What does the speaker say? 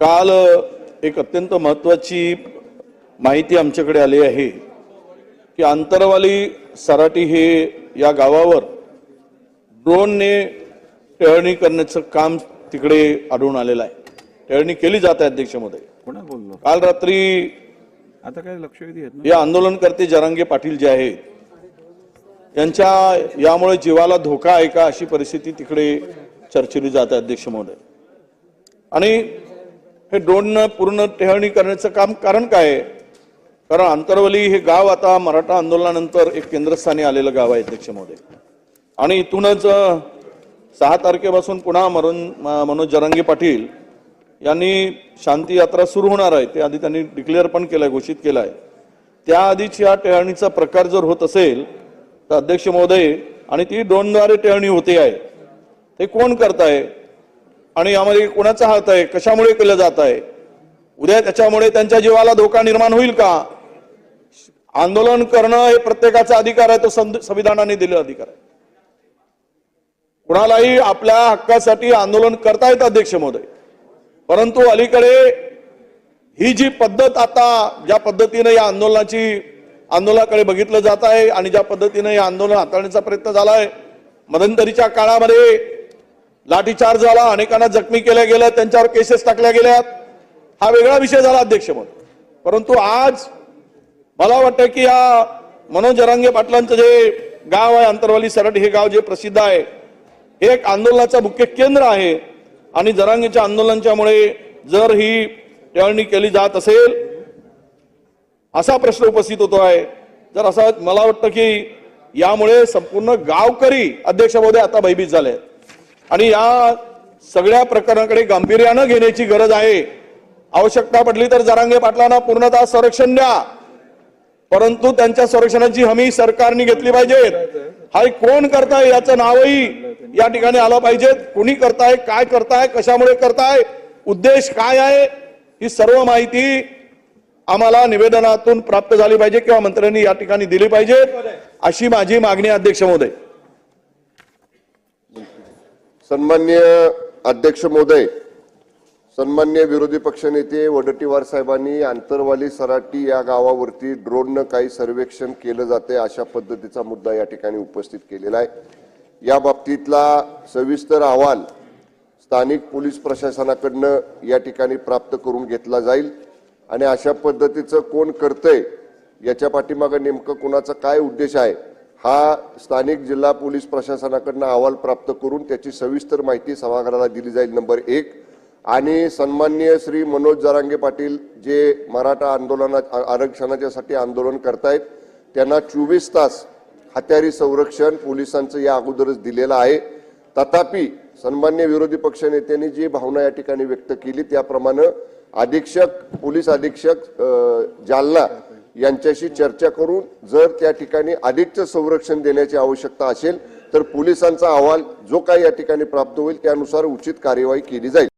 काल एक अत्यंत महत्वाची माहिती आमच्याकडे आली आहे की आंतरवाली सराटी हे या गावावर ड्रोनने टेळणी करण्याचं काम तिकडे आढळून आलेलं आहे. टेळणी केली जात आहे अध्यक्ष महोदय कोणा बोललो? काल रात्री आता काय ना हे आंदोलनकर्ते जरांगे पाटील जे आहेत यांच्या यामुळे जीवाला धोका आहे का अशी परिस्थिती तिकडे चर्चेली जात आहे अध्यक्ष महोदय आणि हे दोन पूर्ण टेहळणी करण्याचं काम कारण काय? आहे कारण आंतरवली हे गाव आता मराठा आंदोलनानंतर एक केंद्रस्थानी आलेलं गाव आहे अध्यक्ष महोदय. आणि इथूनच सहा तारखेपासून पुन्हा मरण म- मनोज जरांगे पाटील यांनी शांती यात्रा सुरू होणार आहे. ते आधी त्यांनी डिक्लेअर पण केलं आहे घोषित केलं आहे त्याआधीच या टेहळणीचा प्रकार जर होत असेल तर अध्यक्ष महोदय आणि ती ड्रोनद्वारे टेहळणी होते आहे. ते कोण करताय? आणि यामध्ये कोणाचा हात आहे? कशामुळे केलं जात आहे? उद्या त्याच्यामुळे त्यांच्या जीवाला धोका निर्माण होईल का? आंदोलन करणं हे प्रत्येकाचा अधिकार आहे तो संविधानाने दिलेला अधिकार आहे. कुणालाही आपल्या हक्कासाठी आंदोलन करता येतं अध्यक्ष महोदय. परंतु अलीकडे ही जी पद्धत आता ज्या पद्धतीने या आंदोलनाची आंदोलनाकडे बघितलं जात आहे आणि ज्या पद्धतीने हे आंदोलन हाताळण्याचा प्रयत्न झाला आहे मध्यंतरीच्या काळामध्ये लाठीचार्ज झाला अनेकांना जखमी केल्या गेल्या त्यांच्यावर केसेस टाकल्या गेल्या हा वेगळा विषय झाला अध्यक्ष म्हणून. परंतु आज मला वाटतं की या मनोज जरांगे पाटलांचं जे गाव आहे अंतरवाली सरट हे गाव जे प्रसिद्ध आहे हे एक आंदोलनाचं मुख्य केंद्र आहे. आणि जरांगेच्या आंदोलनाच्यामुळे जर ही टेळणी केली जात असेल असा प्रश्न उपस्थित होतो आहे. जर असा मला वाटतं की यामुळे संपूर्ण गावकरी अध्यक्ष महोदय आता भयभीत झाले आहेत. आणि या सगळ्या प्रकरणाकडे गांभीर्यानं घेण्याची गरज आहे. आवश्यकता पडली तर जरांगे पाटलांना पूर्णतः संरक्षण द्या. परंतु त्यांच्या संरक्षणाची हमी सरकारने घेतली पाहिजे हा कोण करताय याचं नावही या ठिकाणी आलं पाहिजे कोणी करताय काय करताय कशामुळे करताय उद्देश काय आहे ही सर्व माहिती आम्हाला निवेदनातून प्राप्त झाली पाहिजे किंवा मंत्र्यांनी या ठिकाणी दिली पाहिजे अशी माझी मागणी अध्यक्ष महोदय. सन्मान्य अध्यक्ष महोदय सन्मान्य विरोधी पक्षनेते वडट्टीवार साहेबांनी आंतरवाली सराटी या गावावरती ड्रोननं काही सर्वेक्षण केलं जाते अशा पद्धतीचा मुद्दा या ठिकाणी उपस्थित केलेला आहे. या बाबतीतला सविस्तर अहवाल स्थानिक पोलीस प्रशासनाकडनं या ठिकाणी प्राप्त करून घेतला जाईल. आणि अशा पद्धतीचं कोण करतंय याच्या पाठीमागं नेमकं कोणाचा काय उद्देश आहे हा स्थानिक जिल्हा पोलीस प्रशासनाकडनं अहवाल प्राप्त करून त्याची सविस्तर माहिती सभागृहाला दिली जाईल नंबर एक. आणि सन्माननीय श्री मनोज जरांगे पाटील जे मराठा आंदोलना आरक्षणाच्यासाठी आंदोलन करतायत त्यांना चोवीस तास हत्यारी संरक्षण पोलिसांचं या अगोदरच दिलेलं आहे. तथापि सन्मान्य विरोधी पक्षनेत्यांनी जी भावना या ठिकाणी व्यक्त केली त्याप्रमाणे अधीक्षक पोलीस अधीक्षक जालना यांच्याशी चर्चा करून जर त्या ठिकाणी अधिकचं संरक्षण देण्याची आवश्यकता असेल तर पोलिसांचा अहवाल जो काही या ठिकाणी प्राप्त होईल त्यानुसार उचित कार्यवाही केली जाईल.